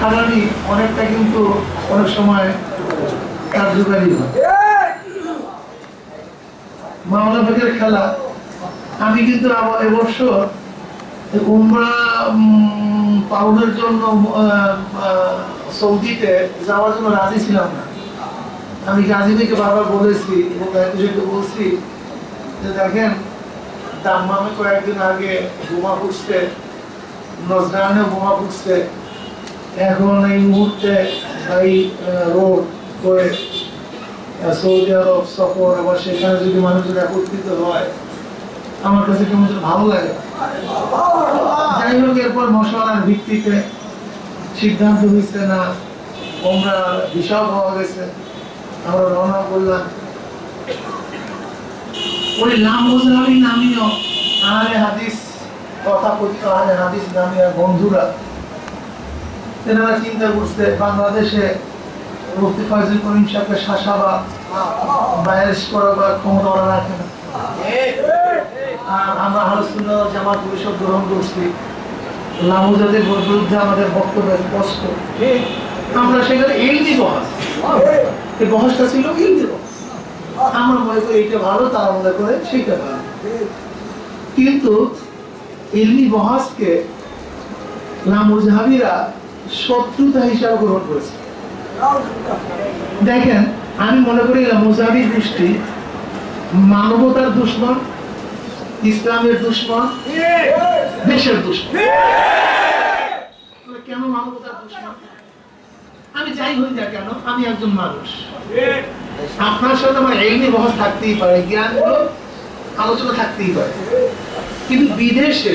খারাপই অনেকটা কিন্তু অনেক সময় কার্যকারী হয়। মাওলা ভাগের খেলা আমি কিন্তু এবছর উমরা উম, পালনের জন্য সৌদিতে যাওয়ার জন্য রাজি ছিলাম না। আমি গাজীবিকে বারবার বলেছি এবং একজনকে বলছি যে দেখেন দাম্মামে কয়েকদিন আগে বোমা ফুটছে নজরানে বোমা ফুটছে। এখন এই মুহূর্তে এই রোড করে সৌদি আরব সফর, আবার সেখানে যদি মানুষের একত্রিত হয়, আমার কাছে কেমন ভালো লাগে। যাই হোক, এরপর মশলার ভিত্তিতে সিদ্ধান্ত হয়েছে না আমরা ভিসাও পাওয়া গেছে। আমরা রওনা করলাম। ওই নাম বোঝাবি নামিও আহলে হাদিস, কথা কথিত আহলে হাদিস, নামীয় বন্ধুরা। তেনারা চিন্তা করছে বাংলাদেশে মুফতি ফয়জুল করিম সাহেবকে শাসাবাদ বাইরেস করা বা ক্ষমতা ওরা রাখে না। আর আমরা হালসুল্লাহ জামাত পরিষদ গ্রহণ করছি। লামুজাদের বিরুদ্ধে আমাদের বক্তব্য স্পষ্ট। আমরা সেখানে এলজি বহাস এই বহাসটা ছিল এলজি আমরা মনে করি এইটা ভালো, তারা মনে করে সেইটা ভালো। কিন্তু ইলমি বহাসকে লামুজাহাবিরা শত্রুতা হিসাবে গ্রহণ করেছে। দেখেন, আমি মনে করি লামুজাহাবির দৃষ্টি মানবতার দুশ্মন, ইসলামের দুশ্মন, দেশের দুশ্মন। কেন মানবতার দুশ্মন? আমি যাই হই না কেন, আমি একজন মানুষ। আপনার সাথে আমার এমনি বহস থাকতেই পারে জ্ঞান আলোচনা থাকতেই পারে। কিন্তু বিদেশে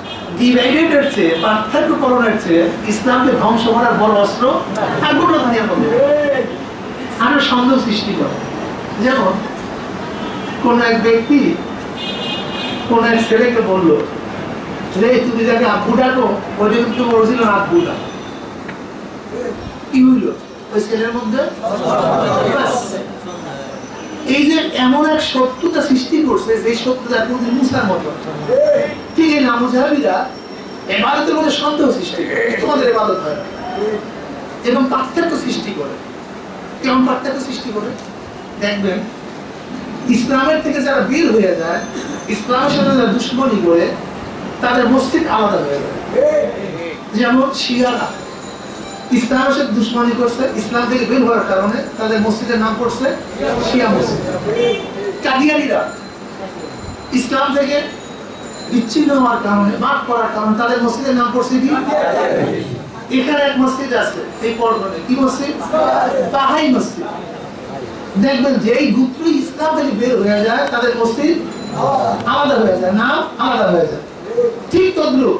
ডিভাইডেড এর চেয়ে পার্থক্য করণের চেয়ে ইসলামকে ধ্বংস করার বড় অস্ত্র আর সন্দেহ সৃষ্টি করে। যেমন, কোন এক ব্যক্তি কোন এক ছেলেকে বলল, রে, তুমি যাকে আব্বু ডাকো, ওই যে তুমি বলছিল আব্বু ডাক। কি হইল? ওই ছেলের মধ্যে। এই যে এমন এক শত্রুতা সৃষ্টি করছে যে শত্রুতা কোন মুসার মতো ঠিক এই নামুজাহাবিরা এবাদতের মধ্যে সন্দেহ সৃষ্টি করে। তোমাদের এবাদত হয় না। এবং পার্থক্য সৃষ্টি করে। কেমন পার্থক্য সৃষ্টি করে? দেখবেন, ইসলামের থেকে যারা বের হয়ে যায়, ইসলামের সাথে যারা দুশ্মনী করে, তাদের মসজিদ আলাদা হয়ে যায়। যেমন শিয়ারা। ইসলামের সাথে দুশ্মনী করছে, ইসলাম থেকে বের হওয়ার কারণে তাদের মসজিদের নাম পড়ছে শিয়া মসজিদ। ইসলাম থেকে বিচ্ছিন্ন হওয়ার কারণে মাফ করার কারণে তাদের মসজিদের নাম পড়ছে কি? এখানে এক মসজিদ আছে, এই পর্বতে কি মসজিদ? বাহাই মসজিদ। দেখবেন যে এই গুত্র ইসলাম থেকে বের হয়ে যায়, তাদের মসজিদ আলাদা হয়ে যায়, নাম আলাদা হয়ে যায়। ঠিক তদ্রুপ।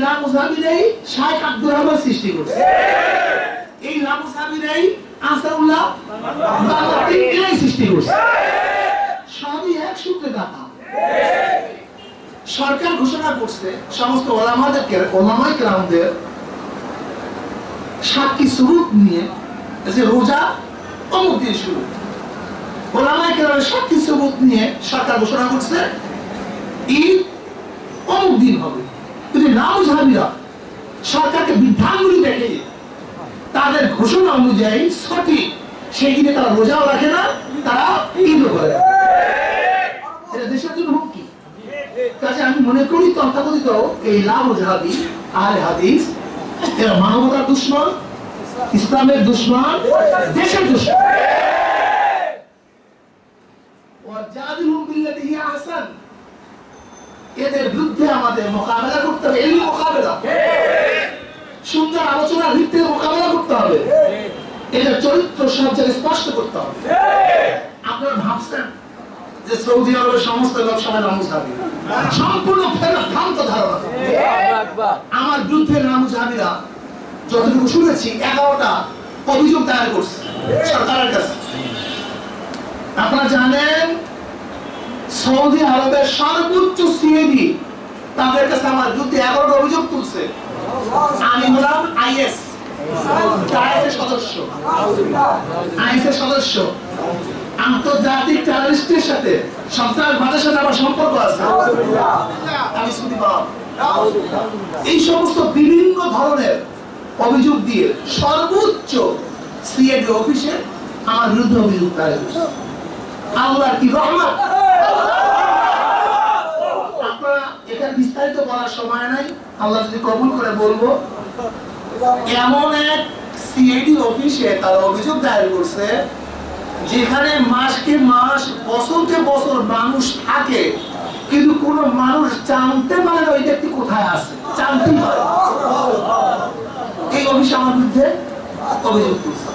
এই লামোসাহাবিরাই শাইখ আব্দুর রহমান সৃষ্টি করছে। এই লামোসাহাবিরাই আসাউল্লাহ এরাই সৃষ্টি করছে। সবই এক সূত্রে গাথা সরকার ঘোষণা করছে সমস্ত ওলামাদেরকে ওলামাই নিয়ে যে রোজা অমুক দিয়ে শুরু। ওলামাই কেরামের সাক্ষী সুরুপ নিয়ে সরকার ঘোষণা করছে ঈদ অমুক দিন হবে। কিন্তু নামজাহাবিরা সরকারকে বিধানগুলি দেখে। তাদের ঘোষণা অনুযায়ী সঠিক। সেই দিনে তারা রোজাও রাখে না, তারা ঈদও করে আমি মনে করি তথাকথিত এই লাভ আহলে হাদিস, এরা মানবতার দুশ্মন, ইসলামের দুশ্মন, দেশের দুশ্মন ও যা ওয়াজাদিলহুম বিল্লাতি হিয়া আহসান এদের বিরুদ্ধে আমাদের মোকাবেলা করতে হবে, এলমি মোকাবেলা। সুন্দর আলোচনার ভিত্তিতে মোকাবেলা করতে হবে। এদের চরিত্র সব স্পষ্ট করতে হবে। আপনারা ভাবছেন যে সৌদি আরবের সমস্ত রামুজাবি সম্পূর্ণ ভ্রান্ত ধারণা। আমার বিরুদ্ধে রামুজাবিরা যতটুকু শুনেছি, এগারোটা অভিযোগ দায়ের করছে সরকারের কাছে। আপনারা জানেন সৌদি আরবের সর্বোচ্চ সিএডি। তাদের কাছে আমার বিরুদ্ধে এগারোটা অভিযোগ তুলছে। আমি হলাম আইএস আমার এই সমস্ত বিভিন্ন ধরনের অভিযোগ দিয়ে সর্বোচ্চ সিএডি অফিসে আমার বিরুদ্ধে অভিযোগ। আল্লাহর কি রহমত? এখানে বিস্তারিত বলার সময় নাই। আল্লাহ যদি কবুল করে বলব, এমন এক সিআইডি অফিসে তারা অভিযোগ দায়ের করছে, যেখানে মাসকে মাস, বছরকে বছর মানুষ থাকে, কিন্তু কোন মানুষ জানতে পারে ওই ব্যক্তি কোথায় আছে। জানতেই পারে এই অফিসে আমার বিরুদ্ধে অভিযোগ করছে।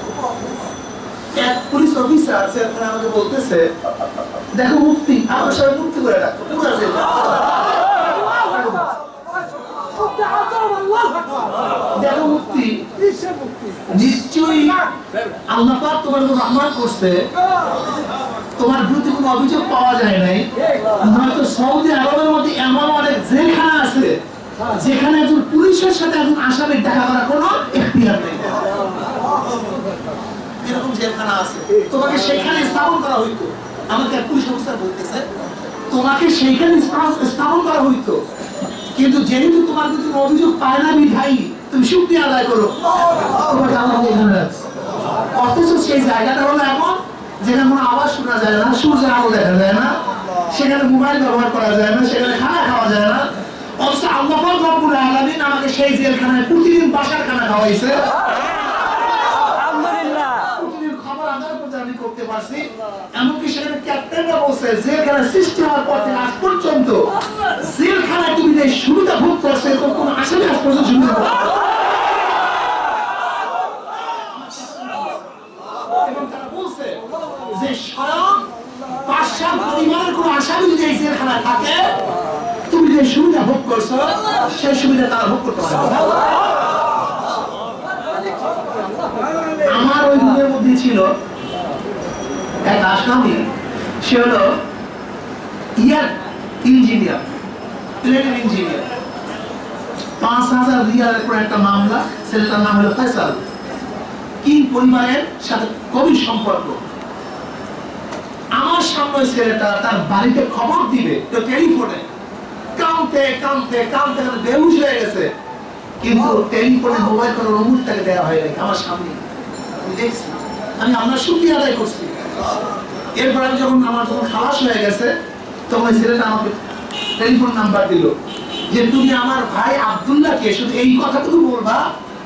এক পুলিশ অফিসার আছে আমাকে বলতেছে, দেখো মুক্তি, আমার সবাই মুক্তি করে রাখো পুরো জেলা। দেখো মুক্তি নিশ্চয়ই। আল্লাহ রহমান করছে। তোমার কোনো অভিযোগ পাওয়া যায় নাই। সৌদি আরবের মধ্যে এমন অনেক আছে, যেখানে একজন পুলিশের সাথে একজন আসামির দেখা করা কোনো এখতিয়ার নেই। তোমাকে সেখানে স্থাপন করা হইতো। আমাকে পুলিশ বলতেছে, তোমাকে সেইখানে স্থাপন- করা হইতো। কিন্তু যেহেতু তোমার কিন্তু অভিযোগ পায় না বিধাই তুমি শুক্রিয়া আদায় করো। তোমাকে এখানে রাখছে অথচ সেই জায়গাটা হলো এমন যেখানে কোনো আওয়াজ শোনা যায় না সূর্যের আলো দেখা যায় না সেখানে মোবাইল ব্যবহার করা যায় না সেখানে খানা খাওয়া যায় না। অথচ আল্লাহ রব্বুল আলামিন আমাকে সেই জেলখানায় প্রতিদিন বাসার খানা খাওয়াইছে। পারছি এমনকি সেখানে ক্যাপ্টেনরা বলছে জেলখানা সৃষ্টি হওয়ার পর থেকে আজ পর্যন্ত জেলখানায় তুমি যে সুবিধা ভোগ করছে এরকম কোনো আসামি আজ পর্যন্ত সুবিধা ভোগ করেনি। এবং তারা বলছে যে স্বয়ং পাঁচশা পরিবারের কোনো আসামি যদি এই জেলখানায় থাকে তুমি যে সুবিধা ভোগ সেই সুবিধা ভোগ করতে পারে আমার ওই মধ্যে ছিল এক আসামি। সে হলো ইয়ার ইঞ্জিনিয়ার ইঞ্জিনিয়ার। পাঁচ হাজার রিয়ালের উপর একটা মামলা, ছেলেটার নাম হলো ফয়সাল। কিং পরিবারের সাথে গভীর সম্পর্ক? আমার সামনে ছেলেটা তার বাড়িতে খবর দিবে, তো টেলিফোনে। কামতে কামতে কামতে বেহুশ হয়ে গেছে। কিন্তু টেলিফোনে মোবাইল করার অনুমতি তাকে দেওয়া হয় নাই, আমার সামনে। দেখছি আমি আপনার শুক্রিয়া আদায় করছি। এরপর আমি যখন, আমার যখন খালাস হয়ে গেছে, তখন ছেলেটা আমাকে টেলিফোন নাম্বার দিল। যে, তুমি আমার ভাই আব্দুল্লাহকে শুধু এই কথাটুকু বলবা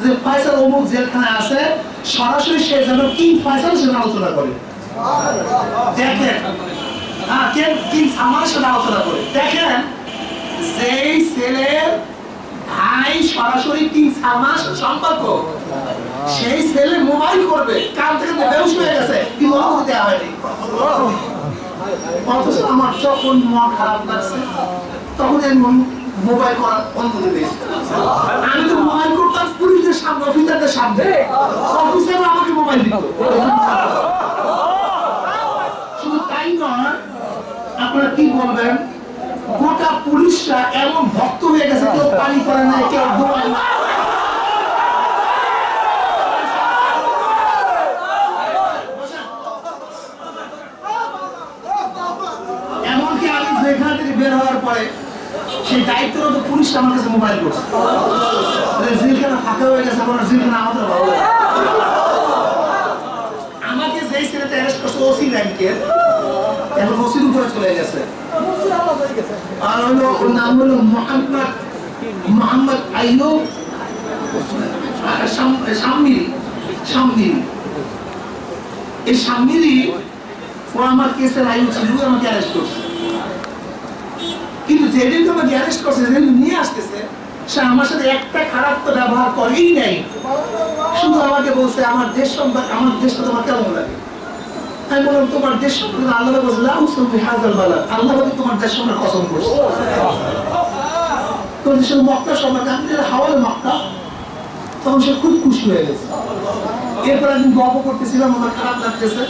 যে, ফয়সাল অমুক জেলখানায় আছে, সরাসরি সে যেন কিং ফয়সাল সে আলোচনা করে? দেখেন। হ্যাঁ কে, কিং আমার সাথে আলোচনা করে? দেখেন যেই ছেলের ভাই সরাসরি কিং সালমানের সাথে সম্পর্ক। সেই ছেলে মোবাইল করবে কাল থেকে বেউস হয়ে গেছে। দেওয়া হয়নি অথচ আমার মন খারাপ লাগছে, তখন মন- মোবাইল করার অনুমতি দিয়েছি। আমি তো মোবাইল করতাম, পুলিশের সামনে অফিসারদের সামনে। অফিসার আমাকে মোবাইল দিত। শুধু তাই নয়, আপনারা কি বলবেন? গোটা পুলিশরা এমন ভক্ত হয়ে গেছে, কেউ পানি করে নাই, কেউ ঘুমায় না সেই আমার কাছে মোবাইল হয়ে গেছে আমাকে যেই ছেলেটা অ্যারেস্ট করছে, ওসি এখন ওসির উপরে চলে গেছে। আর হলো নাম হলো মোহাম্মদ মোহাম্মদ আইয়ুব শামমিরি শামমিরি এই শামমিরি ও আমার কেসের আয়ু ছিল আমাকে অ্যারেস্ট করছে। কিন্তু যেদিন তোমাকে অ্যারেস্ট করছে, যেদিন নিয়ে আসতেছে, সে আমার সাথে একটা খারাপ তো ব্যবহার করেই নাই। শুধু আমাকে বলছে, আমার দেশ সম্পর্কে, আমার দেশটা তোমার কেমন লাগে? আমি বললাম তোমার দেশ সম্পর্কে আল্লাহ বালা আল্লাহ তোমার দেশ সম্পর্কে কসম করছে। সে মক্কা সম্পর্কে আমি হাওয়ালে মক্কা, তখন সে খুব খুশি হয়ে গেছে। এরপর একদিন গল্প করতেছিলাম, আমার খারাপ লাগতেছে।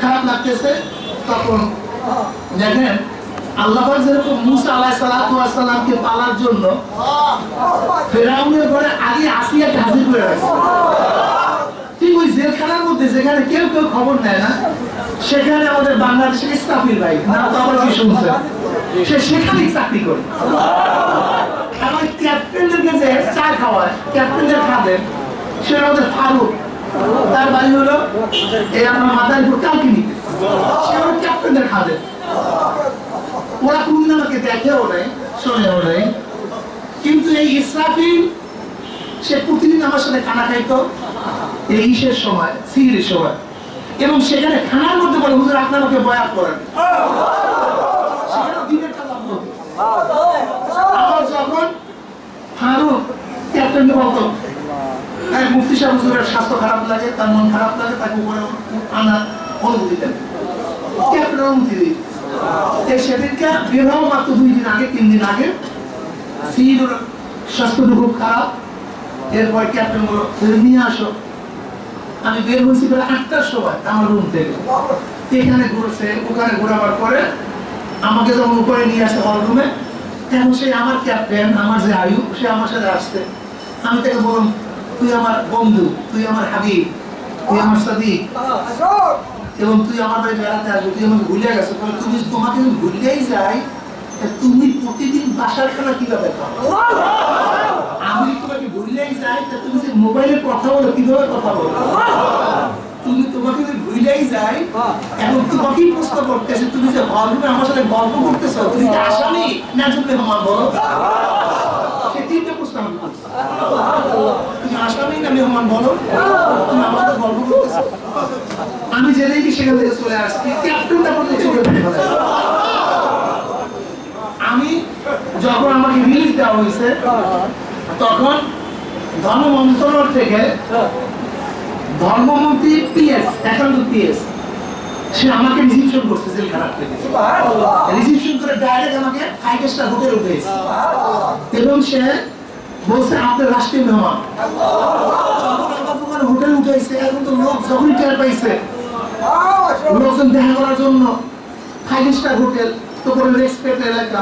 খারাপ লাগতেছে, তখন দেখেন, আল্লাহ যেরকম মুসা ওয়াস পালার জন্য ফেরাউনের ঘরে আগে আসিয়াকে হাজির করে রাখছে। ওই জেলখানার মধ্যে যেখানে কেউ কেউ খবর নেয় না, সেখানে আমাদের বাংলাদেশের ইস্তাফির ভাই, না তো আবার কি শুনছেন সে সেখানেই চাকরি করে। আমার ক্যাপ্টেনদেরকে যে চা খাওয়ায় ক্যাপ্টেনদের খাদের সে আমাদের ফারুক। তার বাড়ি হলো এই আমার মাথার উপর কালকিনি সে আমার ক্যাপ্টেনদের খাদের ওরা কোনদিন আমাকে দেখেও নেই, শোনেও নেই। কিন্তু এই ইসরাফিল সে প্রতিদিন আমার সাথে খানা খাইতো। ইসের সময় সিহিরের সময়। এবং সেখানে খানার মধ্যে বলে, হুজুর আপনি বয়াত করেন। আমার যখন স্বাস্থ্য খারাপ লাগে, তার মন খারাপ লাগে, তাকে উপরে আনার অনুমতি দেন। ক্যাপ্টেন অনুমতি দিই মাত্র দুই দিন আগে, তিন দিন আগে সিইর স্বাস্থ্যটা খুব খারাপ। এরপর ক্যাপ্টেন নিয়ে আসো। আমি বের হয়েছি প্রায় আটটার সময় আমার রুম থেকে। এখানে ঘুরছে, ওখানে ঘোরাবার পরে আমাকে যখন উপরে নিয়ে আসে হল রুমে এখন সে আমার ক্যাপ্টেন আমার যে আয়ু, সে আমার সাথে আসছে। আমি তাকে বললাম, তুই আমার বন্ধু, তুই আমার হাবিব, তুই আমার সাথী এবং তুই আমার বাড়ি বেড়াতে আসবি, তুই আমাকে ভুলে গেছো। তুমি তোমাকে যদি ভুলেই যাই তুমি প্রতিদিন বাসার খানা কীভাবে খাও? আমি মোবাইলে কথা বলো, কীভাবে কথা বলো? আমি জেনেই সেখান থেকে চলে আসছি। আমি যখন আমাকে রিলিজ দেওয়া হয়েছে, তখন ধর্ম মন্ত্রণালয় থেকে ধর্মমন্ত্রী পিএস একান্ত পিএস সে আমাকে রিসিপশন করছে জেলখানার থেকে। রিসিপশন করে ডাইরেক্ট আমাকে ফাইভ স্টার হোটেল উঠেছে এবং সে বলছে আপনার রাষ্ট্রীয় মেহমান। হোটেল উঠেছে এখন তো লোক যখনই টের পাইছে লোকজন দেখা করার জন্য ফাইভ স্টার হোটেল তো করে রেসপেক্ট এলাকা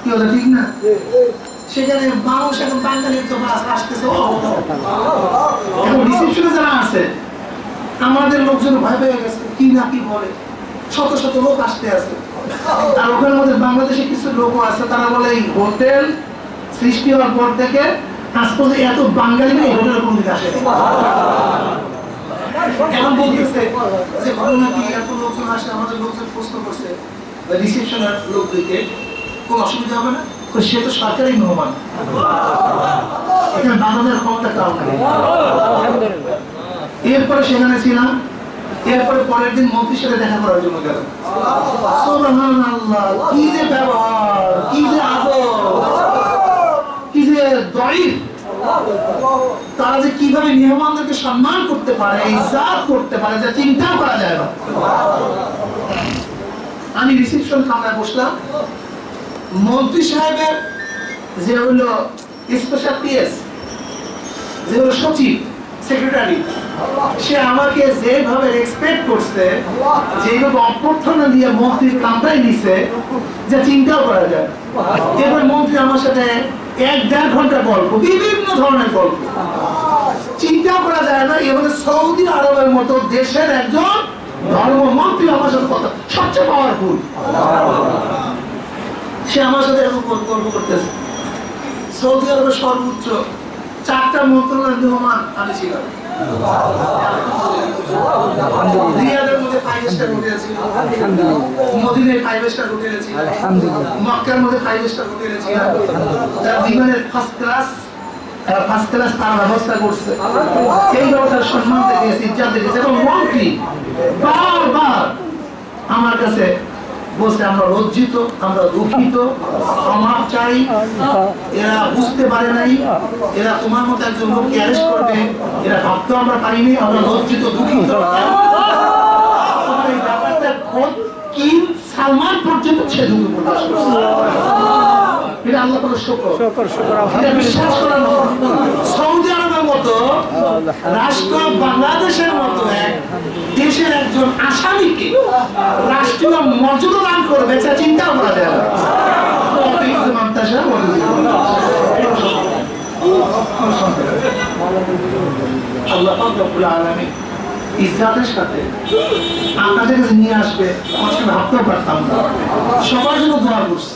কি হলো ঠিক না? আমাদের লোকজন ভয় পেয়ে গেছে, কি না কি বলে। শত শত লোক আসতে আছে। আর ওখানে আমাদের বাংলাদেশে কিছু লোক আছে, তারা বলে এই হোটেল সৃষ্টি হওয়ার পর থেকে আজ এত বাঙালি নেই হোটেলে কোনো দিকে আসে। এখন বলতেছে যে ঘটনা কি এত লোকজন আসে, আমাদের লোকজন প্রশ্ন করছে রিসেপশনের লোকদেরকে কোনো অসুবিধা হবে না? তো সে তো সরকারি মেহমান। এখানে বাংলাদেশের ক্ষমতা নেই। এরপরে সেখানে ছিলাম এরপরে পরের দিন মন্ত্রীর সাথে দেখা করার জন্য গেলাম। কি যে ব্যবহার কি যে আদর কি যে দরিফ তারা যে কীভাবে মেহমানদেরকে সম্মান করতে পারে ইজ্জাত করতে পারে যা চিন্তাও করা যায় না। আমি রিসেপশন কামরায় বসলাম। মন্ত্রী সাহেবের যে হলো স্পেশাল পিএস, যে হলো সচিব, সেক্রেটারি, সে আমাকে যেভাবে করছে, যেভাবে অভ্যর্থনা দিয়ে মন্ত্রীর কামরায় নিছে যা চিন্তাও করা যায়। এবার মন্ত্রী আমার সাথে এক দেড় ঘণ্টা গল্প, বিভিন্ন ধরনের গল্প। চিন্তা করা যায় না এবারে সৌদি আরবের মতো দেশের একজন ধর্মমন্ত্রী আমার সাথে কথা সবচেয়ে পাওয়ারফুল সে আমার সাথে এরকম গল্প করতেছে। সৌদি আরবের সর্বোচ্চ চারটা মন্ত্রণালয়ের মেহমান আমি ছিলাম। রিয়াদের মধ্যে ফাইভ স্টার হোটেল ছিল। মদিনায় ফাইভ স্টার হোটেল ছিল। মক্কার মধ্যে ফাইভ স্টার হোটেল ছিল। তার বিমানের ফার্স্ট ক্লাস ফার্স্ট ক্লাস তার ব্যবস্থা করছে। তার সম্মান দেখেছে ইজ্জত দেখেছে এবং মন্ত্রী বারবার আমার কাছে বলছে আমরা লজ্জিত আমরা দুঃখিত ক্ষমা চাই। এরা বুঝতে পারে নাই এরা তোমার মতো একজন লোককে অ্যারেস্ট করবে। এরা ভাবতেও আমরা পারিনি আমরা লজ্জিত দুঃখিত। সালমান পর্যন্ত সে ঢুকে প্রকাশ করছে? এটা আল্লাহ শুকর। শুকর শুকর বিশ্বাস করার সৌদি মতো, রাষ্ট্র বাংলাদেশের মতো এক দেশের একজন আসামিকে রাষ্ট্রীয় মর্যাদা দান করবে যা চিন্তাও করা সবার জন্য দোয়া করছে।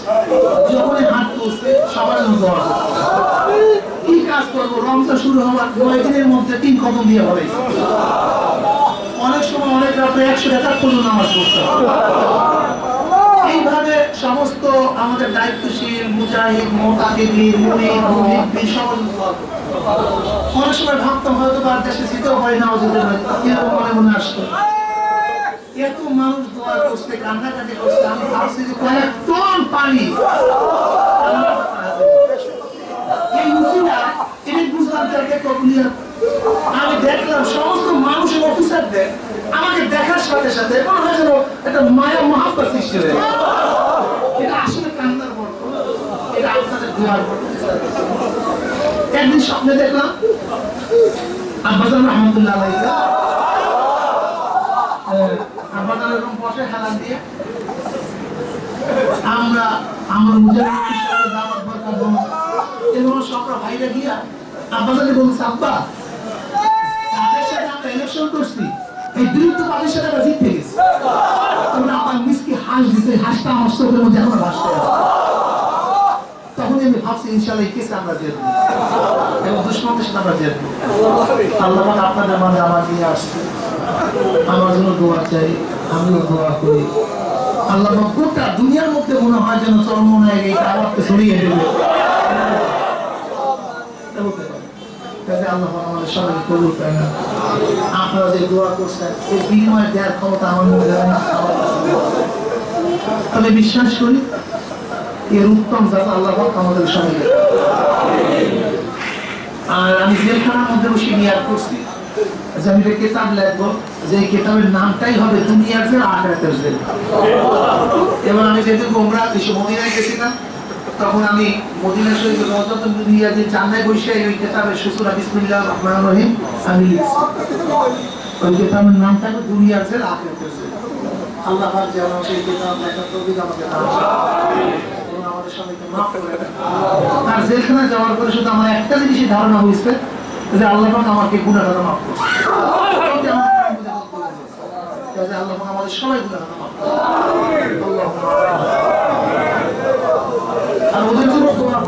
যখনই হাত তুলছে, সবার জন্য দোয়া করছে। কাজ করব, রমজান শুরু হওয়ার নয় দিনের মধ্যে তিন কদম দিয়ে হবে। অনেক সময় অনেক রাত্রে একশো টাকা পর্যন্ত নামাজ পড়তে এইভাবে সমস্ত আমাদের দায়িত্বশীল, মুজাহিদ মোতাকিবির হবে। অনেক সময় ভাবতাম হয়তো বা দেশে যেতেও হয় না ওদের এরকম মনে মনে আসতো, এত মানুষ দোয়া করছে, কান্নাকাটি করছে, আমি ভাবছি যে কয়েক টন পানি এই মুসিবা আমি দেখলাম সমস্ত মানুষের অফিসারদের আমাকে দেখার সাথে সাথে মনে হয় যেন একটা মায়া মহাব্বত সৃষ্টি হয়ে এটা আসলে কান্নার বর্ণ এটা আপনাদের একদিন স্বপ্নে দেখলাম আব্বাজান রহমতুল্লাহ আব্বাজান এরকম বসে হেলান দিয়ে আমরা আমার মুজাহিদ সবরা ভাইরা গিয়া আব্বাজানকে বলছে, আব্বা আমরা এই এই আল্লাহ আপনাদের মাঝে আমার নিয়ে আসছে। আমার জন্য দোয়া চাই, আমিও দোয়া করি। আল্লাহ গোটা দুনিয়ার মধ্যে মনে হয় যেন চরমনায় এই দাওয়াতকে ছড়িয়ে দেবে। কাজে আল্লাহ আমাদের সবাইকে কবুল না আপনারা যে দোয়া করছেন, এই বিনিময়ে দেওয়ার ক্ষমতা আমার আমার তবে বিশ্বাস করি, এর উত্তম আল্লাহ আমাদের সবাইকে আর আমি জেলখানার মধ্যে বসে নিয়াদ করছি, যে আমি একটা কেতাব লিখব, যে কেতাবের নামটাই হবে দুনিয়ার জেল আখেরাতের জেল এবং আমি যেহেতু গোমরা এসে মদিনায় গেছিলাম তখন আমি মদিনা শরীফ রজত দুনিয়া যে জান্নায় বসে ওই কেতাবের সুসুরা বিসমিল্লাহ রহমান রহিম আমি ওই কেতাবের হবে দুনিয়ার জেল আখেরাতের আল্লাহ পাক যেন সেই কেতাব তৌফিক আমাকে দান আমাদের সবাইকে যাওয়ার পরে শুধু আমার একটা জিনিসই ধারণা হয়েছে, যে আল্লাহ পাক আমাকে গুণাগার মাফ করছে আল্লাহ আমাদের সবাই গুণাগার মাফ করছে। আর ওদের জন্য তোমার